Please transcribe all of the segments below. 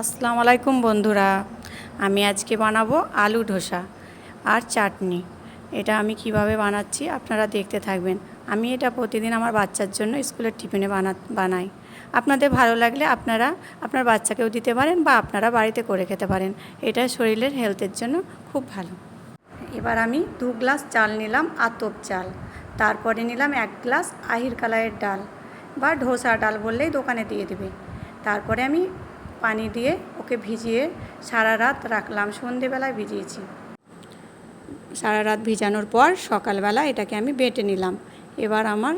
আসসালামু আলাইকুম বন্ধুরা। আমি আজকে বানাবো আলু ধোসা আর চাটনি। এটা আমি কীভাবে বানাচ্ছি আপনারা দেখতে থাকবেন। আমি এটা প্রতিদিন আমার বাচ্চার জন্য স্কুলের টিফিনে বানা, বানাই। আপনাদের ভালো লাগলে আপনারা আপনার বাচ্চাকেও দিতে পারেন বা আপনারা বাড়িতে করে খেতে পারেন। এটা শরীরের হেলথের জন্য খুব ভালো। এবার আমি দু গ্লাস চাল নিলাম আতপ চাল। তারপরে নিলাম এক গ্লাস আহির কালারের ডাল বা ধোসা ডাল বললেই দোকানে দিয়ে দেবে। তারপরে আমি পানি দিয়ে ওকে ভিজিয়ে সারা রাত রাখলাম। সন্ধেবেলায় ভিজিয়েছি। সারা রাত ভিজানোর পর সকালবেলা এটাকে আমি বেটে নিলাম। এবার আমার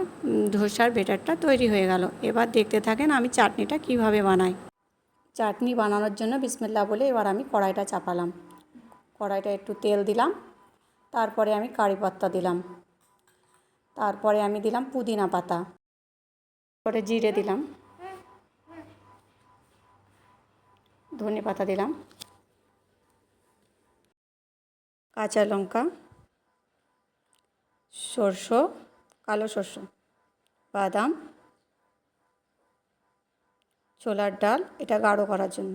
ধোসার বেটারটা তৈরি হয়ে গেল। এবার দেখতে থাকেন আমি চাটনিটা কীভাবে বানাই। চাটনি বানানোর জন্য বিসমিল্লা বলে এবার আমি কড়াইটা চাপালাম। কড়াইটা একটু তেল দিলাম। তারপরে আমি কারি পাত্তা দিলাম। তারপরে আমি দিলাম পুদিনা পাতা। তারপরে জিরে দিলাম। ধনে পাতা দিলাম। কাঁচা লঙ্কা, সর্ষ, কালো সর্ষ, বাদাম, ছোলার ডাল, এটা গাঢ় করার জন্য।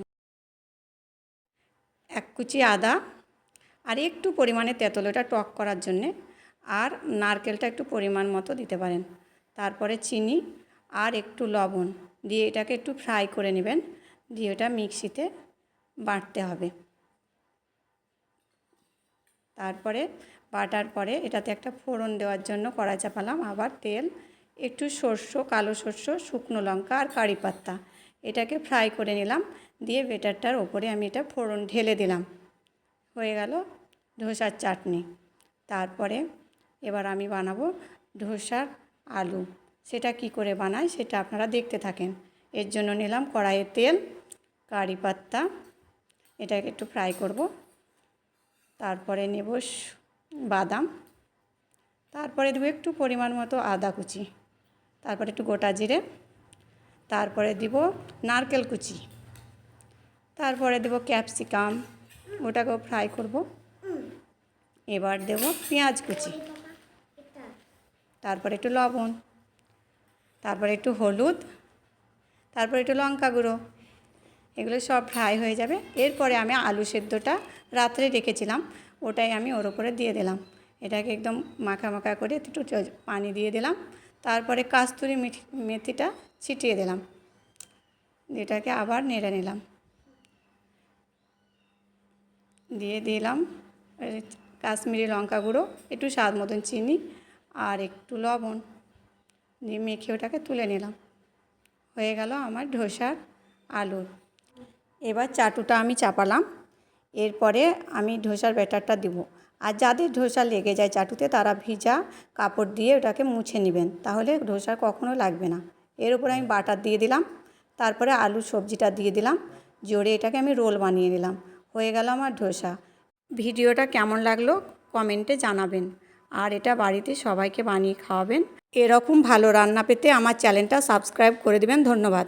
এক কুচি আদা আর একটু পরিমাণে তেঁতুল, এটা টক করার জন্যে। আর নারকেলটা একটু পরিমাণ মতো দিতে পারেন। তারপরে চিনি আর একটু লবণ দিয়ে এটাকে একটু ফ্রাই করে নেবেন। দিয়ে ওটা মিক্সিতে বাটতে হবে। তারপরে বাটার পরে এটাতে একটা ফোড়ন দেওয়ার জন্য কড়াই চাপালাম। আবার তেল, একটু সর্ষ, কালো সর্ষ, শুকনো লঙ্কা আর কারি পাত্তা এটাকে ফ্রাই করে নিলাম। দিয়ে বেটারটার ওপরে আমি এটা ফোড়ন ঢেলে দিলাম। হয়ে গেল ধোসার চাটনি। তারপরে এবার আমি বানাবো ধোসার আলু। সেটা কি করে বানাই সেটা আপনারা দেখতে থাকেন। এর জন্য নিলাম কড়াইয়ে তেল, কারি পাত্তা এটাকে একটু ফ্রাই করব। তারপরে নেব বাদাম। তারপরে দেবো একটু পরিমাণ মতো আদা কুচি। তারপরে একটু গোটা জিরে। তারপরে দিব নারকেল কুচি। তারপরে দেব ক্যাপসিকাম। ওটাকেও ফ্রাই করব। এবার দেব পেঁয়াজ কুচি। তারপরে একটু লবণ। তারপরে একটু হলুদ। তারপরে একটু লঙ্কা গুঁড়ো। এগুলো সব ফ্রাই হয়ে যাবে। এরপরে আমি আলু সেদ্ধটা রাত্রে রেখেছিলাম। ওটাই আমি ওর উপরে দিয়ে দিলাম। এটাকে একদম মাখা মাখা করে একটু পানি দিয়ে দিলাম। তারপরে কাস্তুরি মেথিটা ছিটিয়ে দিলাম। এটাকে আবার নেড়ে নিলাম। দিয়ে দিলাম কাশ্মীরি লঙ্কা গুঁড়ো, একটু স্বাদ মতন চিনি আর একটু লবণ। দিয়ে মেখে ওটাকে তুলে নিলাম। হয়ে গেল আমার ধোসার আলুর এবার চাটুটা আমি চাপালাম। এরপরে আমি ধোসার ব্যাটারটা দিব। আর যাদের ধোসা লেগে যায় চাটুতে, তারা ভিজা কাপড় দিয়ে ওটাকে মুছে নেবেন। তাহলে ধোসা কখনো লাগবে না। এর উপরে আমি বাটার দিয়ে দিলাম। তারপরে আলু সবজিটা দিয়ে দিলাম। জোরে এটাকে আমি রোল বানিয়ে নিলাম। হয়ে গেল আমার ধোসা। ভিডিওটা কেমন লাগল কমেন্টে জানাবেন। আর এটা বাড়িতে সবাইকে বানিয়ে খাওয়াবেন। এরকম ভালো রান্না পেতে আমার চ্যানেলটা সাবস্ক্রাইব করে দেবেন। ধন্যবাদ।